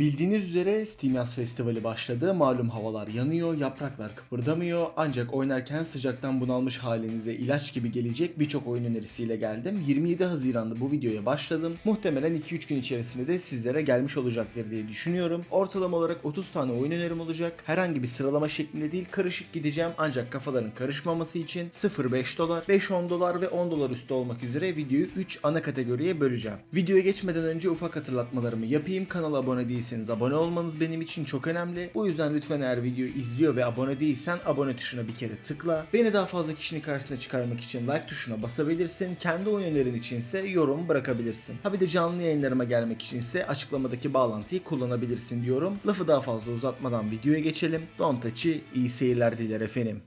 Bildiğiniz üzere Steam Yaz Festivali başladı. Malum havalar yanıyor, yapraklar kıpırdamıyor. Ancak oynarken sıcaktan bunalmış halinize ilaç gibi gelecek birçok oyun önerisiyle geldim. 27 Haziran'da bu videoya başladım. Muhtemelen 2-3 gün içerisinde de sizlere gelmiş olacaktır diye düşünüyorum. Ortalama olarak 30 tane oyun önerim olacak. Herhangi bir sıralama şeklinde değil, karışık gideceğim. Ancak kafaların karışmaması için 0-5 dolar, 5-10 dolar ve 10 dolar üstü olmak üzere videoyu 3 ana kategoriye böleceğim. Videoya geçmeden önce ufak hatırlatmalarımı yapayım. Kanala abone değilseniz abone olmanız benim için çok önemli. Bu yüzden lütfen eğer videoyu izliyor ve abone değilsen abone tuşuna bir kere tıkla. Beni daha fazla kişinin karşısına çıkarmak için like tuşuna basabilirsin. Kendi oyun önerin içinse yorum bırakabilirsin. Ha bir de canlı yayınlarıma gelmek içinse açıklamadaki bağlantıyı kullanabilirsin diyorum. Lafı daha fazla uzatmadan videoya geçelim. Don't touch'ı iyi seyirler diler efendim.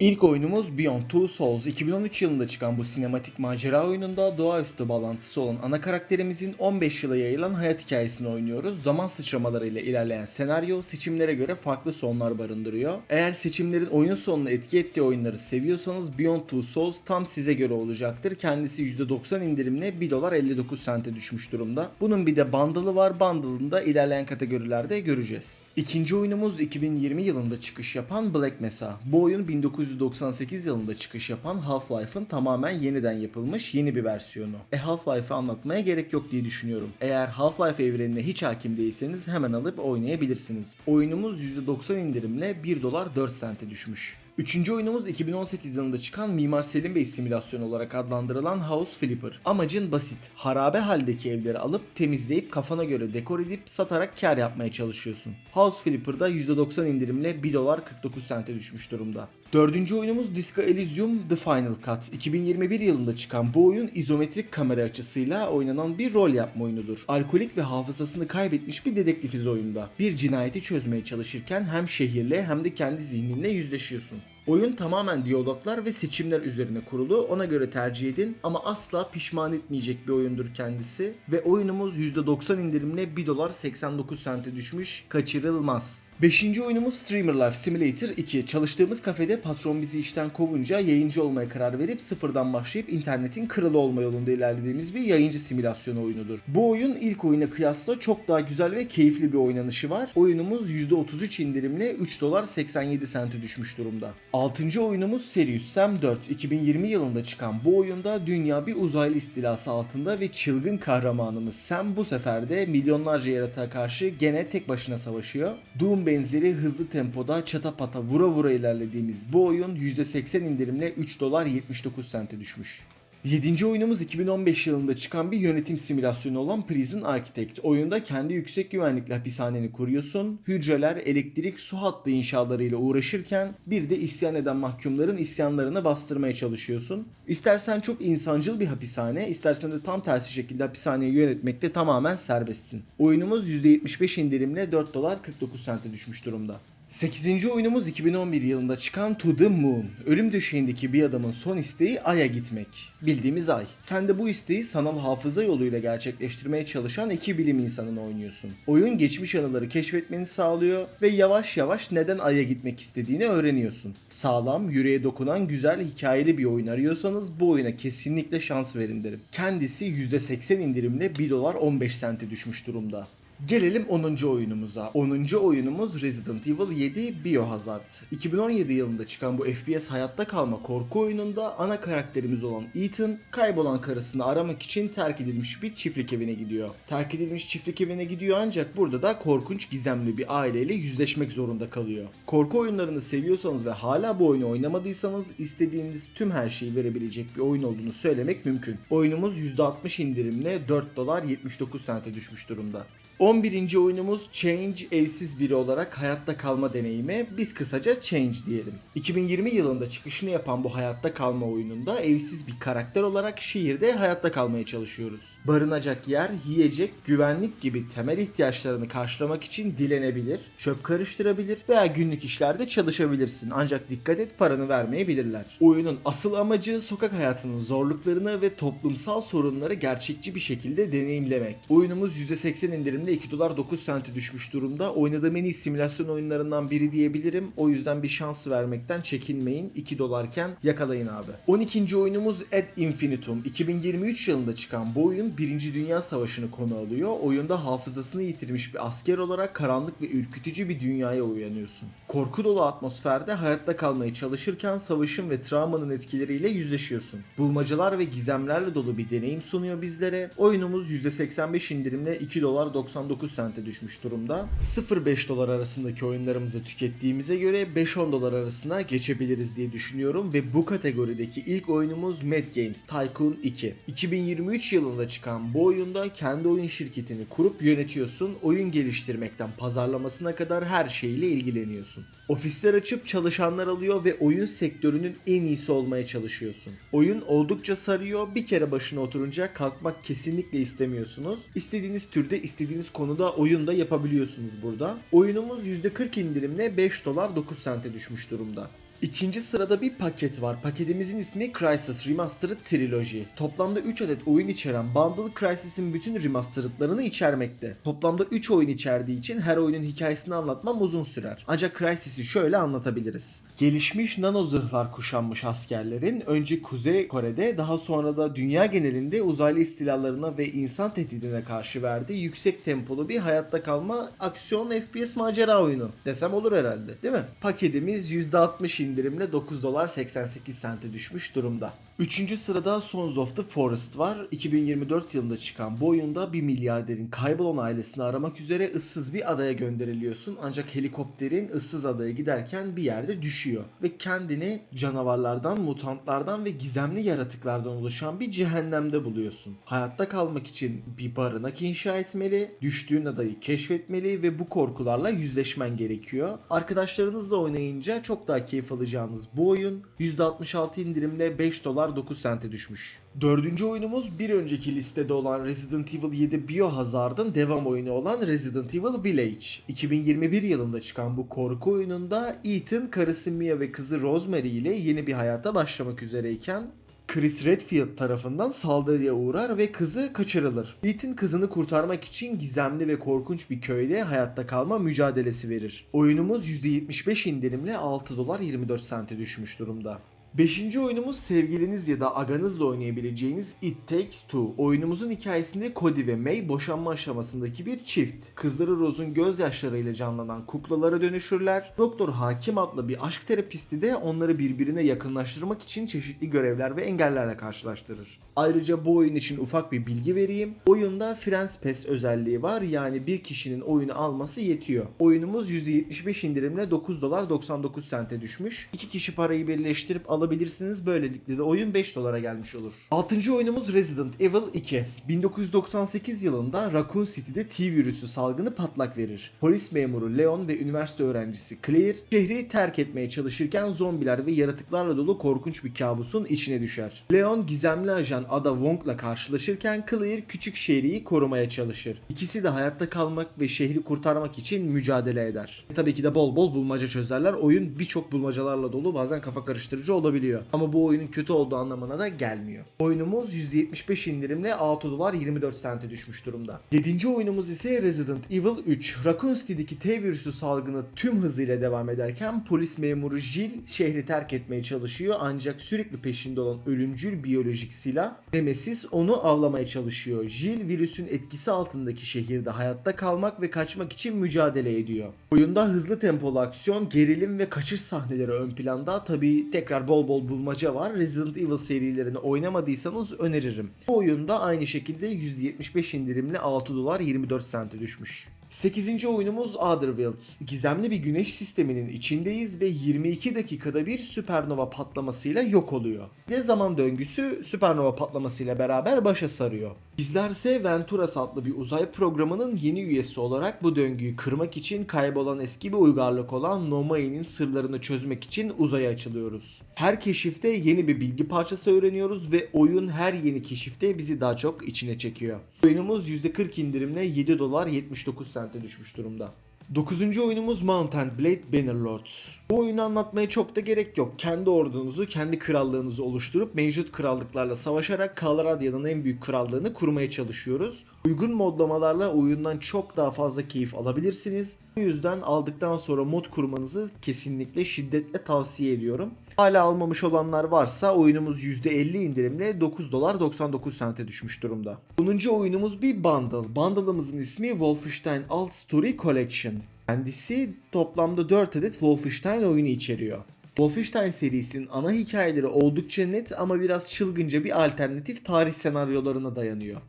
İlk oyunumuz Beyond Two Souls. 2013 yılında çıkan bu sinematik macera oyununda doğaüstü bağlantısı olan ana karakterimizin 15 yıla yayılan hayat hikayesini oynuyoruz. Zaman sıçramalarıyla ilerleyen senaryo seçimlere göre farklı sonlar barındırıyor. Eğer seçimlerin oyun sonuna etki ettiği oyunları seviyorsanız Beyond Two Souls tam size göre olacaktır. Kendisi %90 indirimle 1 dolar 59 sente düşmüş durumda. Bunun bir de bundle'ı var. Bundle'ını da ilerleyen kategorilerde göreceğiz. İkinci oyunumuz 2020 yılında çıkış yapan Black Mesa. Bu oyun 1998 yılında çıkış yapan Half-Life'ın tamamen yeniden yapılmış yeni bir versiyonu. E Half-Life'ı anlatmaya gerek yok diye düşünüyorum. Eğer Half-Life evrenine hiç hakim değilseniz hemen alıp oynayabilirsiniz. Oyunumuz %90 indirimle 1 dolar 4 sente düşmüş. Üçüncü oyunumuz 2018 yılında çıkan Mimar Selim Bey simülasyonu olarak adlandırılan House Flipper. Amacın basit. Harabe haldeki evleri alıp temizleyip kafana göre dekor edip satarak kar yapmaya çalışıyorsun. House Flipper'da %90 indirimle 1 dolar 49 sente düşmüş durumda. Dördüncü oyunumuz Disco Elysium The Final Cut. 2021 yılında çıkan bu oyun izometrik kamera açısıyla oynanan bir rol yapma oyunudur. Alkolik ve hafızasını kaybetmiş bir dedektifiz oyunda. Bir cinayeti çözmeye çalışırken hem şehirle hem de kendi zihninle yüzleşiyorsun. Oyun tamamen diyaloglar ve seçimler üzerine kurulu. Ona göre tercih edin ama asla pişman etmeyecek bir oyundur kendisi. Ve oyunumuz %90 indirimle 1 dolar 89 sente düşmüş. Kaçırılmaz. Beşinci oyunumuz Streamer Life Simulator 2. Çalıştığımız kafede patron bizi işten kovunca yayıncı olmaya karar verip sıfırdan başlayıp internetin kralı olma yolunda ilerlediğimiz bir yayıncı simülasyon oyunudur. Bu oyun ilk oyuna kıyasla çok daha güzel ve keyifli bir oynanışı var. Oyunumuz %33 indirimle 3 dolar 87 sente düşmüş durumda. Altıncı oyunumuz Serious Sam 4. 2020 yılında çıkan bu oyunda dünya bir uzaylı istilası altında ve çılgın kahramanımız Sam bu sefer de milyonlarca yaratığa karşı gene tek başına savaşıyor. Doom benzeri hızlı tempoda çatapata vura vura ilerlediğimiz bu oyun %80 indirimle 3 dolar 79 sente düşmüş. 7. oyunumuz 2015 yılında çıkan bir yönetim simülasyonu olan Prison Architect. Oyunda kendi yüksek güvenlikli hapishaneni kuruyorsun. Hücreler, elektrik, su hattı inşalarıyla uğraşırken bir de isyan eden mahkumların isyanlarını bastırmaya çalışıyorsun. İstersen çok insancıl bir hapishane, istersen de tam tersi şekilde hapishaneyi yönetmekte tamamen serbestsin. Oyunumuz %75 indirimle 4 dolar 49 sente düşmüş durumda. 8. oyunumuz 2011 yılında çıkan To The Moon. Ölüm döşeğindeki bir adamın son isteği Ay'a gitmek. Bildiğimiz Ay. Sen de bu isteği sanal hafıza yoluyla gerçekleştirmeye çalışan iki bilim insanını oynuyorsun. Oyun geçmiş anıları keşfetmeni sağlıyor ve yavaş yavaş neden Ay'a gitmek istediğini öğreniyorsun. Sağlam, yüreğe dokunan güzel hikayeli bir oyun arıyorsanız bu oyuna kesinlikle şans verin derim. Kendisi %80 indirimle 1 dolar 15 sente düşmüş durumda. Gelelim 10. oyunumuza. 10. oyunumuz Resident Evil 7 Biohazard. 2017 yılında çıkan bu FPS hayatta kalma korku oyununda ana karakterimiz olan Ethan kaybolan karısını aramak için terk edilmiş bir çiftlik evine gidiyor. Terk edilmiş çiftlik evine gidiyor ancak burada da korkunç gizemli bir aileyle yüzleşmek zorunda kalıyor. Korku oyunlarını seviyorsanız ve hala bu oyunu oynamadıysanız istediğiniz tüm her şeyi verebilecek bir oyun olduğunu söylemek mümkün. Oyunumuz %60 indirimle 4 dolar 79 sente düşmüş durumda. 11. oyunumuz Change evsiz biri olarak hayatta kalma deneyimi. Biz kısaca Change diyelim. 2020 yılında çıkışını yapan bu hayatta kalma oyununda evsiz bir karakter olarak şehirde hayatta kalmaya çalışıyoruz. Barınacak yer, yiyecek, güvenlik gibi temel ihtiyaçlarını karşılamak için dilenebilir, çöp karıştırabilir veya günlük işlerde çalışabilirsin. Ancak dikkat et paranı vermeyebilirler. Oyunun asıl amacı sokak hayatının zorluklarını ve toplumsal sorunları gerçekçi bir şekilde deneyimlemek. Oyunumuz %80 indirimli 2 dolar 9 sente düşmüş durumda. Oynadığım en iyi simülasyon oyunlarından biri diyebilirim. O yüzden bir şans vermekten çekinmeyin. 2 dolarken yakalayın abi. 12. oyunumuz Ad Infinitum. 2023 yılında çıkan bu oyun 1. Dünya Savaşı'nı konu alıyor. Oyunda hafızasını yitirmiş bir asker olarak karanlık ve ürkütücü bir dünyaya uyanıyorsun. Korku dolu atmosferde hayatta kalmaya çalışırken savaşın ve travmanın etkileriyle yüzleşiyorsun. Bulmacalar ve gizemlerle dolu bir deneyim sunuyor bizlere. Oyunumuz %85 indirimle 2 dolar 99 sente düşmüş durumda. 0-5 dolar arasındaki oyunlarımızı tükettiğimize göre 5-10 dolar arasına geçebiliriz diye düşünüyorum ve bu kategorideki ilk oyunumuz Mad Games Tycoon 2. 2023 yılında çıkan bu oyunda kendi oyun şirketini kurup yönetiyorsun. Oyun geliştirmekten pazarlamasına kadar her şeyle ilgileniyorsun. Ofisler açıp çalışanlar alıyor ve oyun sektörünün en iyisi olmaya çalışıyorsun. Oyun oldukça sarıyor. Bir kere başına oturunca kalkmak kesinlikle istemiyorsunuz. İstediğiniz türde, istediğiniz konuda oyunda yapabiliyorsunuz burada. Oyunumuz %40 indirimle 5 dolar 9 sente düşmüş durumda. İkinci sırada bir paket var. Paketimizin ismi Crysis Remastered Trilogy. Toplamda 3 adet oyun içeren bundle Crysis'in bütün remastered'larını içermekte. Toplamda 3 oyun içerdiği için her oyunun hikayesini anlatmam uzun sürer. Ancak Crysis'i şöyle anlatabiliriz. Gelişmiş nano zırhlar kuşanmış askerlerin önce Kuzey Kore'de daha sonra da dünya genelinde uzaylı istilalarına ve insan tehdidine karşı verdiği yüksek tempolu bir hayatta kalma aksiyon FPS macera oyunu desem olur herhalde değil mi? Paketimiz %60 indirimle 9 dolar 88 sente düşmüş durumda. Üçüncü sırada Sons of the Forest var. 2024 yılında çıkan bu oyunda bir milyarderin kaybolan ailesini aramak üzere ıssız bir adaya gönderiliyorsun. Ancak helikopterin ıssız adaya giderken bir yerde düşüyor. Ve kendini canavarlardan, mutantlardan ve gizemli yaratıklardan oluşan bir cehennemde buluyorsun. Hayatta kalmak için bir barınak inşa etmeli, düştüğün adayı keşfetmeli ve bu korkularla yüzleşmen gerekiyor. Arkadaşlarınızla oynayınca çok daha keyif alacağınız bu oyun %66 indirimle 5 dolar 9 sente düşmüş. Dördüncü oyunumuz bir önceki listede olan Resident Evil 7 Biohazard'ın devam oyunu olan Resident Evil Village. 2021 yılında çıkan bu korku oyununda Ethan karısı Mia ve kızı Rosemary ile yeni bir hayata başlamak üzereyken Chris Redfield tarafından saldırıya uğrar ve kızı kaçırılır. Ethan kızını kurtarmak için gizemli ve korkunç bir köyde hayatta kalma mücadelesi verir. Oyunumuz %75 indirimle 6 dolar 24 sente düşmüş durumda. Beşinci oyunumuz sevgiliniz ya da aganızla oynayabileceğiniz It Takes Two. Oyunumuzun hikayesinde Cody ve May boşanma aşamasındaki bir çift. Kızları Rose'un gözyaşlarıyla canlanan kuklalara dönüşürler. Doktor Hakim adlı bir aşk terapisti de onları birbirine yakınlaştırmak için çeşitli görevler ve engellerle karşılaştırır. Ayrıca bu oyun için ufak bir bilgi vereyim. Oyunda Friends Pass özelliği var. Yani bir kişinin oyunu alması yetiyor. Oyunumuz %75 indirimle 9 dolar 99 sente düşmüş. İki kişi parayı birleştirip alabilirsiniz. Böylelikle de oyun 5 dolara gelmiş olur. Altıncı oyunumuz Resident Evil 2. 1998 yılında Raccoon City'de T virüsü salgını patlak verir. Polis memuru Leon ve üniversite öğrencisi Claire şehri terk etmeye çalışırken zombiler ve yaratıklarla dolu korkunç bir kabusun içine düşer. Leon gizemli ajan Ada Wong'la karşılaşırken Claire küçük Sherry'i korumaya çalışır. İkisi de hayatta kalmak ve şehri kurtarmak için mücadele eder. Tabii ki de bol bol bulmaca çözerler. Oyun birçok bulmacalarla dolu bazen kafa karıştırıcı olabiliyor. Ama bu oyunun kötü olduğu anlamına da gelmiyor. Oyunumuz %75 indirimle 6 dolar 24 sente düşmüş durumda. 7. oyunumuz ise Resident Evil 3. Raccoon City'deki T virüsü salgını tüm hızıyla devam ederken polis memuru Jill şehri terk etmeye çalışıyor ancak sürekli peşinde olan ölümcül biyolojik silah Nemesis onu avlamaya çalışıyor. Jill virüsün etkisi altındaki şehirde hayatta kalmak ve kaçmak için mücadele ediyor. Oyunda hızlı tempolu aksiyon, gerilim ve kaçış sahneleri ön planda. Tabi tekrar bol bol bulmaca var. Resident Evil serilerini oynamadıysanız öneririm. Bu oyunda aynı şekilde %75 indirimli 6 dolar 24 sente düşmüş. 8. oyunumuz Other Worlds. Gizemli bir güneş sisteminin içindeyiz ve 22 dakikada bir süpernova patlamasıyla yok oluyor. Ne zaman döngüsü süpernova patlamasıyla beraber başa sarıyor. Bizlerse Venturas adlı bir uzay programının yeni üyesi olarak bu döngüyü kırmak için kaybolan eski bir uygarlık olan Nomai'nin sırlarını çözmek için uzaya açılıyoruz. Her keşifte yeni bir bilgi parçası öğreniyoruz ve oyun her yeni keşifte bizi daha çok içine çekiyor. Oyunumuz %40 indirimle 7 dolar 79 sente düşmüş durumda. Dokuzuncu oyunumuz Mount and Blade Bannerlord. Bu oyunu anlatmaya çok da gerek yok. Kendi ordunuzu, kendi krallığınızı oluşturup mevcut krallıklarla savaşarak Kalradya'nın en büyük krallığını kurmaya çalışıyoruz. Uygun modlamalarla oyundan çok daha fazla keyif alabilirsiniz. Bu yüzden aldıktan sonra mod kurmanızı kesinlikle şiddetle tavsiye ediyorum. Hala almamış olanlar varsa oyunumuz %50 indirimle 9 dolar 99 sente düşmüş durumda. 10. oyunumuz bir bundle. Bundle'ımızın ismi Wolfenstein Alt Story Collection. Kendisi toplamda 4 adet Wolfenstein oyunu içeriyor. Wolfenstein serisinin ana hikayeleri oldukça net ama biraz çılgınca bir alternatif tarih senaryolarına dayanıyor.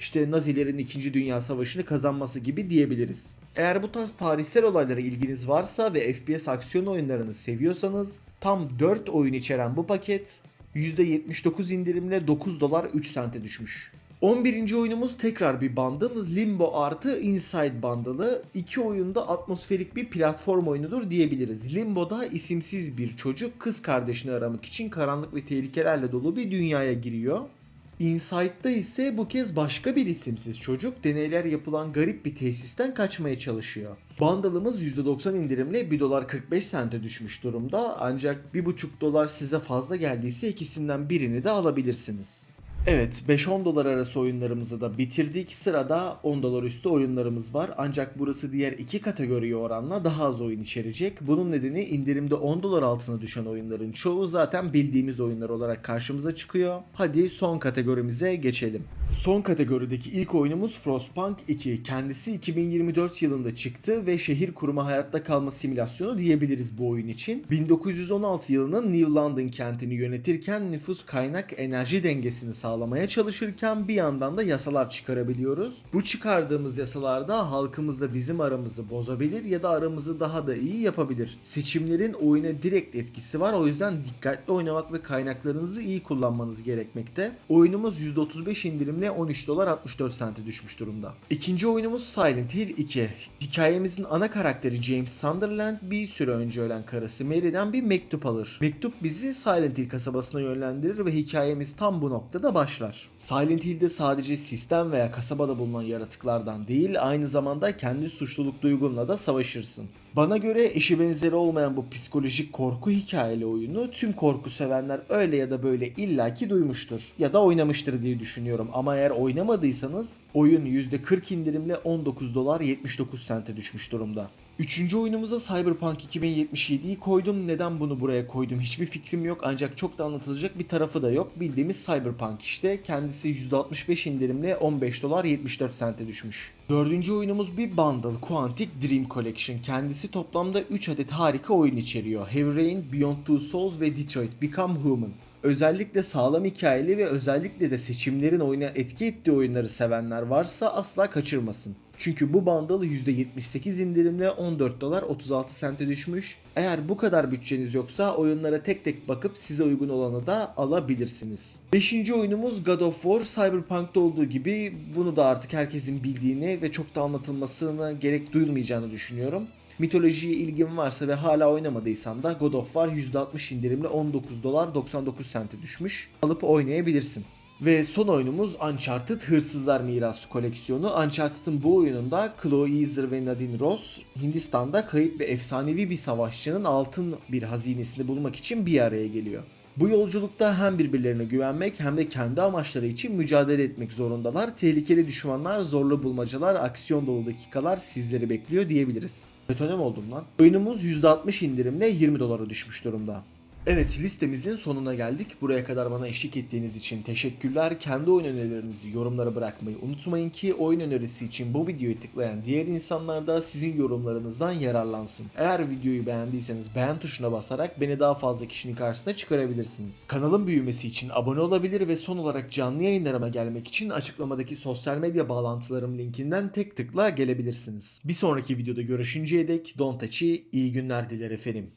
İşte Nazilerin 2. Dünya Savaşı'nı kazanması gibi diyebiliriz. Eğer bu tarz tarihsel olaylara ilginiz varsa ve FPS aksiyon oyunlarını seviyorsanız tam 4 oyun içeren bu paket %79 indirimle 9 dolar 3 sente düşmüş. 11. oyunumuz tekrar bir bundle. Limbo artı Inside bundle'ı. İki oyunda atmosferik bir platform oyunudur diyebiliriz. Limbo'da isimsiz bir çocuk kız kardeşini aramak için karanlık ve tehlikelerle dolu bir dünyaya giriyor. Inside'da ise bu kez başka bir isimsiz çocuk deneyler yapılan garip bir tesisten kaçmaya çalışıyor. Bundle'ımız %90 indirimle 1 dolar 45 sente düşmüş durumda ancak 1,5 dolar size fazla geldiyse ikisinden birini de alabilirsiniz. Evet 5-10 dolar arası oyunlarımızı da bitirdik. Sırada 10 dolar üstü oyunlarımız var. Ancak burası diğer iki kategoriye oranla daha az oyun içerecek. Bunun nedeni indirimde 10 dolar altına düşen oyunların çoğu zaten bildiğimiz oyunlar olarak karşımıza çıkıyor. Hadi son kategorimize geçelim. Son kategorideki ilk oyunumuz Frostpunk 2. Kendisi 2024 yılında çıktı ve şehir kurma hayatta kalma simülasyonu diyebiliriz bu oyun için. 1916 yılının New London kentini yönetirken nüfus kaynak enerji dengesini sağlamaya çalışırken bir yandan da yasalar çıkarabiliyoruz. Bu çıkardığımız yasalarda halkımızla bizim aramızı bozabilir ya da aramızı daha da iyi yapabilir. Seçimlerin oyuna direkt etkisi var o yüzden dikkatli oynamak ve kaynaklarınızı iyi kullanmanız gerekmekte. Oyunumuz %35 indirimli 13 dolar 64 sente düşmüş durumda. İkinci oyunumuz Silent Hill 2. Hikayemizin ana karakteri James Sunderland bir süre önce ölen karısı Mary'den bir mektup alır. Mektup bizi Silent Hill kasabasına yönlendirir ve hikayemiz tam bu noktada başlar. Silent Hill'de sadece sistem veya kasabada bulunan yaratıklardan değil aynı zamanda kendi suçluluk duygunla da savaşırsın. Bana göre eşi benzeri olmayan bu psikolojik korku hikayeli oyunu tüm korku sevenler öyle ya da böyle illaki duymuştur ya da oynamıştır diye düşünüyorum ama eğer oynamadıysanız oyun %40 indirimle 19 dolar 79 sente düşmüş durumda. Üçüncü oyunumuza Cyberpunk 2077'yi koydum. Neden bunu buraya koydum hiçbir fikrim yok ancak çok da anlatılacak bir tarafı da yok. Bildiğimiz Cyberpunk işte. Kendisi %65 indirimle 15 dolar 74 sente düşmüş. Dördüncü oyunumuz bir bundle Quantic Dream Collection. Kendisi toplamda 3 adet harika oyun içeriyor. Heavy Rain, Beyond Two Souls ve Detroit Become Human. Özellikle sağlam hikayeli ve özellikle de seçimlerin oyuna etki ettiği oyunları sevenler varsa asla kaçırmasın. Çünkü bu bundle %78 indirimle 14 dolar 36 sente düşmüş. Eğer bu kadar bütçeniz yoksa oyunlara tek tek bakıp size uygun olanı da alabilirsiniz. Beşinci oyunumuz God of War. Cyberpunk'ta olduğu gibi bunu da artık herkesin bildiğini ve çok da anlatılmasına gerek duyulmayacağını düşünüyorum. Mitolojiye ilgin varsa ve hala oynamadıysan da God of War %60 indirimle 19 dolar 99 sente düşmüş. Alıp oynayabilirsin. Ve son oyunumuz Uncharted Hırsızlar Mirası koleksiyonu. Uncharted'ın bu oyununda Chloe Easer ve Nadine Ross Hindistan'da kayıp ve efsanevi bir savaşçının altın bir hazinesini bulmak için bir araya geliyor. Bu yolculukta hem birbirlerine güvenmek hem de kendi amaçları için mücadele etmek zorundalar. Tehlikeli düşmanlar, zorlu bulmacalar, aksiyon dolu dakikalar sizleri bekliyor diyebiliriz. Detonem oldum lan. Oyunumuz %60 indirimle 20 dolara düşmüş durumda. Evet listemizin sonuna geldik. Buraya kadar bana eşlik ettiğiniz için teşekkürler. Kendi oyun önerilerinizi yorumlara bırakmayı unutmayın ki oyun önerisi için bu videoyu tıklayan diğer insanlar da sizin yorumlarınızdan yararlansın. Eğer videoyu beğendiyseniz beğen tuşuna basarak beni daha fazla kişinin karşısına çıkarabilirsiniz. Kanalın büyümesi için abone olabilir ve son olarak canlı yayınlarıma gelmek için açıklamadaki sosyal medya bağlantılarım linkinden tek tıkla gelebilirsiniz. Bir sonraki videoda görüşünceye dek Don Tachi iyi günler diler efendim.